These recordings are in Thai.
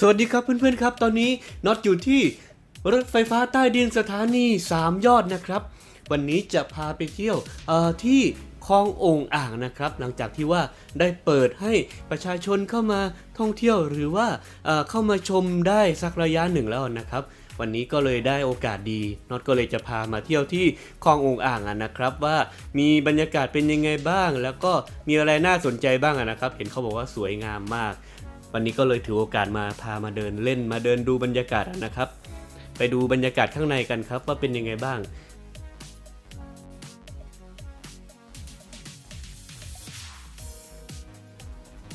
สวัสดีครับเพื่อนๆครับ ตอนนี้น็อตอยู่ที่รถไฟฟ้าใต้ดินสถานี 3 ยอดนะครับ วันนี้จะพาไปเที่ยวที่คลององอ่างนะครับ หลังจากที่ว่าได้เปิดให้ประชาชนเข้ามาท่องเที่ยวหรือว่าเเข้ามาชมได้สักระยะหนึ่งแล้วนะครับ วันนี้ก็เลยได้โอกาสดีน็อตก็เลยจะพามาเที่ยวที่คลององอ่างอะนะครับ ว่ามีบรรยากาศเป็นยังไงบ้าง แล้วก็มีอะไรน่าสนใจบ้างอะนะครับ เห็นเขาบอกว่าสวยงามมาก วันนี้ก็เลยถือโอกาสมาพามาเดินเล่นมาเดินดูบรรยากาศนะครับ ไปดูบรรยากาศข้างในกันครับว่าเป็นยังไงบ้าง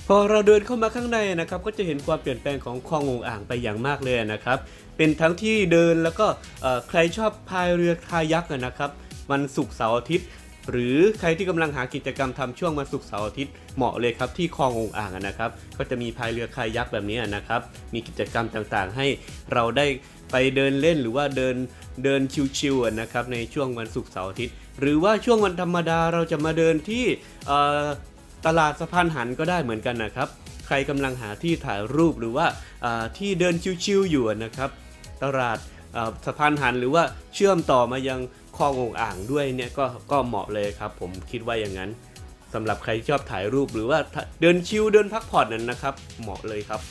พอเราเดินเข้ามาข้างในนะครับ ก็จะเห็นความเปลี่ยนแปลงของคลององอ่างไปอย่างมากเลยนะครับ เป็นทั้งที่เดินแล้วก็ใครชอบพายเรือคายักนะครับ วันศุกร์เสาร์อาทิตย์ หรือใครที่กำลังหากิจกรรมทำช่วงวันศุกร์เสาร์อาทิตย์เหมาะเลยครับที่คลององอ่างนะครับ ก็จะมีพายเรือคายักแบบนี้นะครับ มีกิจกรรมต่างๆ ให้เราได้ไปเดินเล่นหรือว่าเดินเดินชิวๆนะครับในช่วงวันศุกร์เสาร์อาทิตย์ หรือว่าช่วงวันธรรมดาเราจะมาเดินที่ตลาดสะพานหันก็ได้เหมือนกันนะครับ ใครกำลังหาที่ถ่ายรูปหรือว่าที่เดินชิวๆอยู่นะครับ ตลาดสะพานหันหรือว่าเชื่อมต่อมายัง คลององอ่างด้วยเนี่ยก็ก็เหมาะเลยครับ ผมคิดว่าอย่างนั้นสำหรับใครที่ชอบถ่ายรูปหรือว่าเดินชิวเดินพักผ่อนนั้นนะครับ เหมาะเลยครับ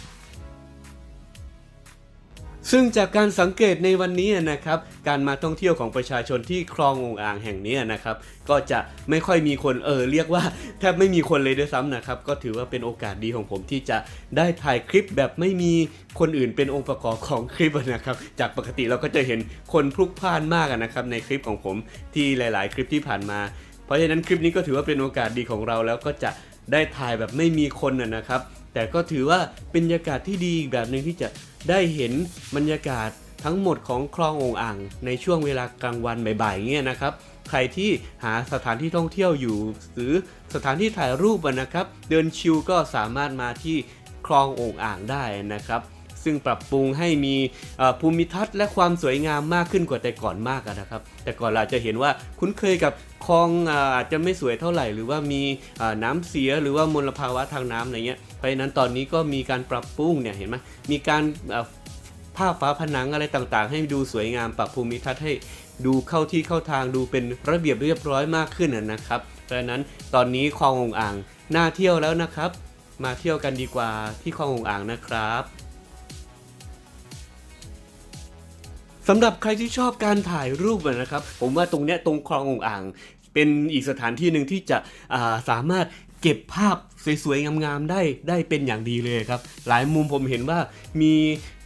ซึ่งจากการสังเกตในวันนี้นะครับ การมาท่องเที่ยวของประชาชนที่คลององอ่างแห่งนี้นะครับ ก็จะไม่ค่อยมีคนเออเรียกว่าแทบไม่มีคนเลยด้วยซ้ำนะครับ ก็ถือว่าเป็นโอกาสดีของผมที่จะได้ถ่ายคลิปแบบไม่มีคนอื่นเป็นองค์ประกอบของคลิปนะครับ จากปกติเราก็จะเห็นคนพลุกพล่านมากนะครับในคลิปของผมที่หลาย ๆ คลิปที่ผ่านมา เพราะฉะนั้นคลิปนี้ก็ถือว่าเป็นโอกาสดีของเราแล้วก็จะได้ถ่ายแบบไม่มีคนนะนะครับ แต่ก็ถือว่าเป็นบรรยากาศที่ดีอีกแบบหนึ่งที่จะ ได้เห็นบรรยากาศทั้งหมดของคลององอ่าง ในช่วงเวลากลางวันบ่ายๆเงี้ยนะครับ ใครที่หาสถานที่ท่องเที่ยวอยู่ หรือสถานที่ถ่ายรูปนะครับ เดินชิลก็สามารถมาที่คลององอ่างได้นะครับ ซึ่งปรับปรุงให้มีภูมิทัศน์และความสวยงามมากขึ้นกว่าแต่ก่อนมากนะครับ แต่ก่อนเราจะเห็นว่าคุ้นเคยกับคลองอาจจะไม่สวยเท่าไหร่ หรือว่ามีน้ำเสียหรือว่ามลภาวะทางน้ำอะไรเงี้ยเพราะฉะนั้นตอนนี้ก็มีการปรับปรุงเนี่ยเห็นไหมมีการเอ่อภาพฝาผนังอะไรต่างๆ ให้ดูสวยงามปรับภูมิทัศน์ให้ดูเข้าที่เข้าทางดูเป็นระเบียบเรียบร้อยมากขึ้นนะนะครับเพราะฉะนั้นตอนนี้คลององอ่างน่าเที่ยวแล้วนะครับ มาเที่ยวกันดีกว่าที่คลององอ่างนะครับ สำหรับใครที่ชอบการถ่ายรูปนะครับ ผมว่าตรงเนี้ยตรงคลององอ่าง เป็นอีกสถานที่หนึ่งที่จะาสามารถเก็บภาพสวยๆ งามๆ ได้ได้เป็นอย่างดีเลยครับ หลายมุมผมเห็นว่ามี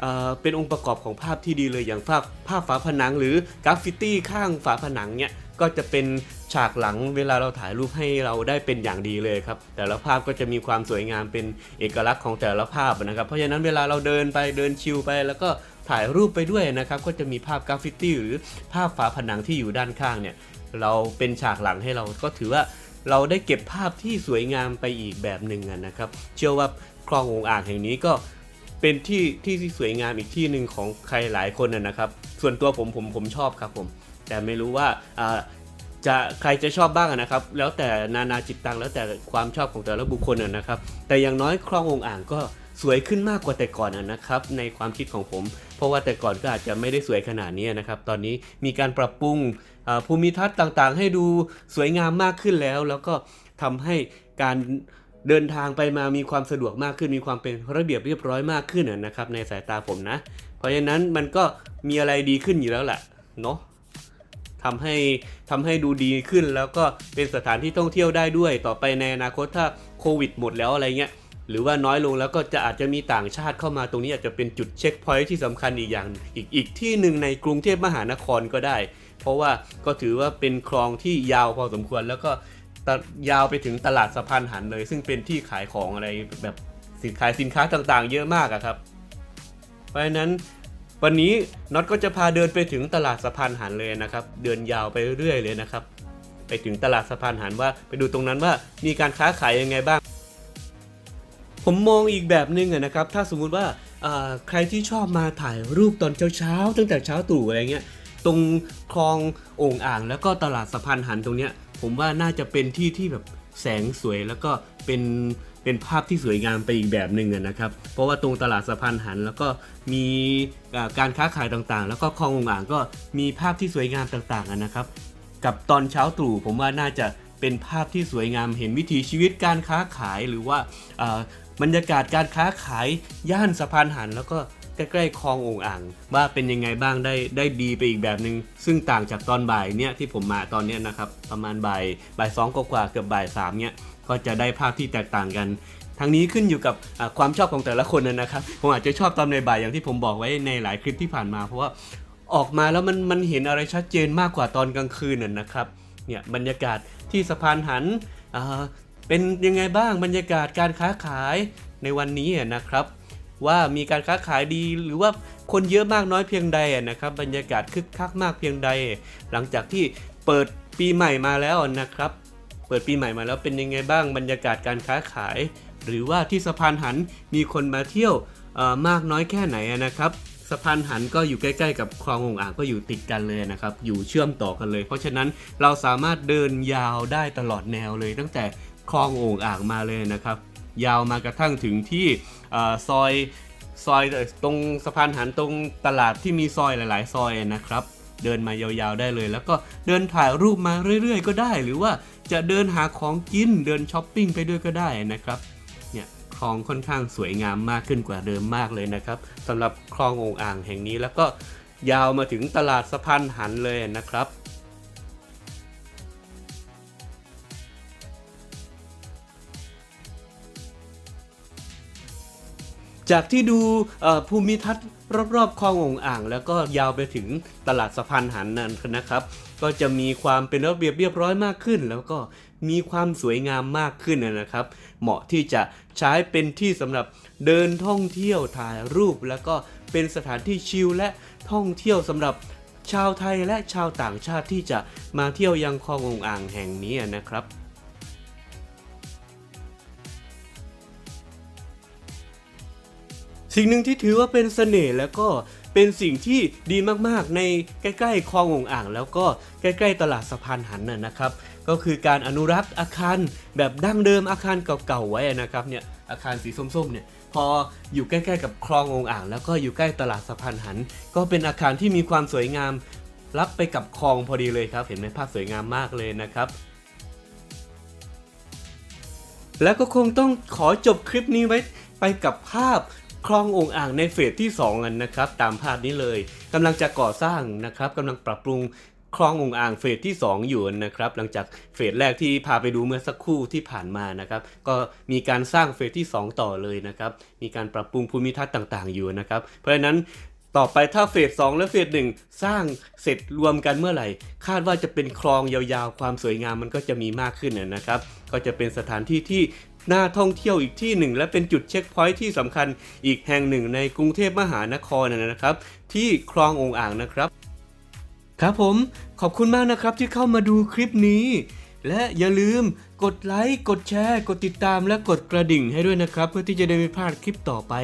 เอ่อเป็นองค์ประกอบของภาพที่ดีเลยอย่างภาพภาพฝาผนัง หรือกราฟฟิตี้ข้างฝาผนังเนี่ยก็จะเป็นฉากหลังเวลาเราถ่ายรูปให้เราได้เป็นอย่างดีเลยครับ แต่ละภาพก็จะมีความสวยงามเป็นเอกลักษณ์ของแต่ละภาพนะครับ เพราะฉะนั้นเวลาเราเดินไปเดินชิลไปแล้วก็ ถ่ายรูปไปด้วยนะครับ ก็จะมีภาพกราฟฟิตี้หรือภาพฝาผนังที่อยู่ด้านข้างเนี่ย เราเป็นฉากหลังให้เราก็ถือว่าเราได้เก็บภาพที่สวยงามไปอีกแบบหนึ่งนะครับ เชื่อว่าคลององอ่างแห่งนี้ก็เป็นที่ที่สวยงามอีกที่หนึ่งของใครหลายคนนะครับ ส่วนตัวผมผมผมชอบครับผม แต่ไม่รู้ว่าจะใครจะชอบบ้างนะครับ แล้วแต่นานาจิตตังแล้วแต่ความชอบของแต่ละบุคคลนะครับ แต่อย่างน้อยคลององอ่างก็สวยขึ้นมากกว่าแต่ก่อนนะครับ ในความคิดของผม เพราะว่าแต่ก่อนก็อาจจะไม่ได้สวยขนาดนี้นะครับ ตอนนี้มีการปรับปรุงภูมิทัศน์ต่างๆ ให้ดูสวยงามมากขึ้นแล้ว แล้วก็ทำให้การเดินทางไปมามีความสะดวกมากขึ้น มีความเป็นระเบียบเรียบร้อยมากขึ้นนะครับ ในสายตาผมนะ เพราะฉะนั้นมันก็มีอะไรดีขึ้นอยู่แล้วแหละเนาะทำให้ทำให้ดูดีขึ้นแล้วก็เป็นสถานที่ท่องเที่ยวได้ด้วย ต่อไปในอนาคตถ้าโควิดหมดแล้วอะไรเงี้ย หรือว่าน้อยลงแล้วก็จะอาจจะมีต่างชาติเข้ามาตรงนี้อาจจะเป็นจุดเช็คพอยท์ที่สำคัญอีกอย่างอีกอีกที่หนึ่งในกรุงเทพมหานครก็ได้ เพราะว่าก็ถือว่าเป็นคลองที่ยาวพอสมควรแล้วก็ยาวไปถึงตลาดสะพานหันเลย ซึ่งเป็นที่ขายของอะไรแบบสินขายสินค้าต่างๆ เยอะมากครับ เพราะฉะนั้นวันนี้น็อตก็จะพาเดินไปถึงตลาดสะพานหันเลยนะครับ เดินยาวไปเรื่อยเลยนะครับ ไปถึงตลาดสะพานหันว่าไปดูตรงนั้นว่ามีการค้าขายยังไงบ้าง ผมมองอีกแบบหนึ่งอะนะครับ ถ้าสมมุติว่าใครที่ชอบมาถ่ายรูปตอนเช้าๆ ตั้งแต่เช้าตรู่อะไรเงี้ย ตรงคลองโอ่งอ่าง แล้วก็ตลาดสะพานหันตรงเนี้ย ผมว่าน่าจะเป็นที่ที่แบบแสงสวยแล้วก็เป็นเป็นภาพที่สวยงามไปอีกแบบหนึ่งนะครับ เพราะว่าตรงตลาดสะพานหันแล้วก็มีการค้าขายต่างๆ แล้วก็คลององอ่างก็มีภาพที่สวยงามต่างๆนะครับ กับตอนเช้าตรู่ผมว่าน่าจะ เป็นภาพที่สวยงามเห็นวิถีชีวิตการค้าขายหรือว่าบรรยากาศการค้าขายย่านสะพานหัน แล้วก็ใกล้ๆคลององอ่าง ว่าเป็นยังไงบ้างได้ได้ดีไปอีกแบบหนึง่งซึ่งต่างจากตอนบ่ายเนี่ยที่ผมมาตอนเนี้ยนะครับประมาณบ่ายบ่ายสองกว่าเกือบบ่ายสามเนี่ยก็จะได้ภาพที่แตกต่างกันทั้งนี้ขึ้นอยู่กับความชอบของแต่ละคนนะนะครับผมอาจจะชอบตอนในบ่ายอย่างที่ผมบอกไว้ในหลายคลิปที่ผ่านมา เพราะว่าออกมาแล้วมันมันเห็นอะไรชัดเจนมากกว่าตอนกลางคืนน่ะนะครับ เนี่ยบรรยากาศที่สะพานหันเป็นยังไงบ้างบรรยากาศการค้าขายในวันนี้นะครับ ว่ามีการค้าขายดีหรือว่าคนเยอะมากน้อยเพียงใดนะครับ บรรยากาศคึกคักมากเพียงใด หลังจากที่เปิดปีใหม่มาแล้วนะครับ เปิดปีใหม่มาแล้วเป็นยังไงบ้างบรรยากาศการค้าขาย หรือว่าที่สะพานหันมีคนมาเที่ยวมากน้อยแค่ไหนนะครับ สะพานหันก็อยู่ใกล้ๆ กับคลององอ่างก็อยู่ติดกันเลยนะครับ อยู่เชื่อมต่อกันเลย เพราะฉะนั้นเราสามารถเดินยาวได้ตลอดแนวเลย ตั้งแต่คลององอ่างมาเลยนะครับ ยาวมากระทั่งถึงที่ซอยซอยตรงสะพานหันตรงตลาดที่มีซอยหลาย ๆ ซอยนะครับ เดินมายาวๆได้เลย แล้วก็เดินถ่ายรูปมาเรื่อยๆ ก็ได้ หรือว่าจะเดินหาของกินเดินช้อปปิ้งไปด้วยก็ได้นะครับ ลองค่อนข้างสวยงามมากขึ้นกว่าเดิมมากเลยนะครับสำหรับคลององอ่างแห่งนี้แล้วก็ยาวมาถึงตลาดสะพานหันเลยนะครับจากที่ดูภูมิทัศน์รอบๆคลององอ่าง แล้วก็ยาวไปถึงตลาดสะพานหันนั่นนะครับ ก็จะมีความเป็นระเบียบเรียบร้อยมากขึ้น แล้วก็ มีความสวยงามมากขึ้นนะครับ เหมาะที่จะใช้เป็นที่สำหรับเดินท่องเที่ยวถ่ายรูป แล้วก็เป็นสถานที่ชิลและท่องเที่ยวสำหรับชาวไทยและชาวต่างชาติที่จะมาเที่ยวยังคลององอ่างแห่งนี้นะครับสิ่งหนึ่งที่ถือว่าเป็นเสน่ห์แล้วก็เป็นสิ่งที่ดีมากๆ ในใกล้ๆคลององอ่าง แล้วก็ใกล้ๆตลาดสะพานหันน่ะนะครับ ก็คือการอนุรักษ์อาคารแบบดั้งเดิมอาคารเก่าๆไว้นะครับเนี่ยอาคารสีส้มๆเนี่ยพออยู่ใกล้ๆกับคลององอ่าง แล้วก็อยู่ใกล้ตลาดสะพานหัน ก็เป็นอาคารที่มีความสวยงาม รับไปกับคลองพอดีเลยครับ เห็นไหมภาพสวยงามมากเลยนะครับ แล้วก็คงต้องขอจบคลิปนี้ไว้ไปกับภาพคลององอ่างในเฟสที่ 2 กันนะครับ ตามภาพนี้เลยกำลังจะก่อสร้างนะครับกำลังปรับปรุง คลององอ่างเฟสที่ 2 อยู่นะครับหลังจากเฟสแรกที่พาไปดูเมื่อสักครู่ที่ผ่านมานะครับ ก็มีการสร้างเฟสที่ 2 ต่อเลยนะครับ มีการปรับปรุงภูมิทัศน์ต่างๆอยู่นะครับ เพราะฉะนั้นต่อไปถ้าเฟส2และเฟส1สร้างเสร็จรวมกันเมื่อไหร่ คาดว่าจะเป็นคลองยาวๆ ความสวยงามมันก็จะมีมากขึ้นนะนะครับ ก็จะเป็นสถานที่ที่น่าท่องเที่ยวอีกที่หนึ่ง และเป็นจุดเช็คพอยท์ที่สำคัญอีกแห่งหนึ่งในกรุงเทพมหานครนะครับ ที่คลององอ่างนะครับ ครับผมขอบคุณมากนะครับที่เข้ามาดูคลิปนี้ และอย่าลืมกดไลค์กดแชร์กดติดตามและกดกระดิ่งให้ด้วยนะครับ เพื่อที่จะได้ไม่พลาดคลิปต่อไป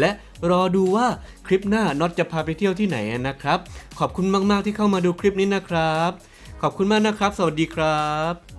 และรอดูว่าคลิปหน้าน็อตจะพาไปเที่ยวที่ไหนนะครับ ขอบคุณมากๆที่เข้ามาดูคลิปนี้นะครับ ขอบคุณมากนะครับ สวัสดีครับ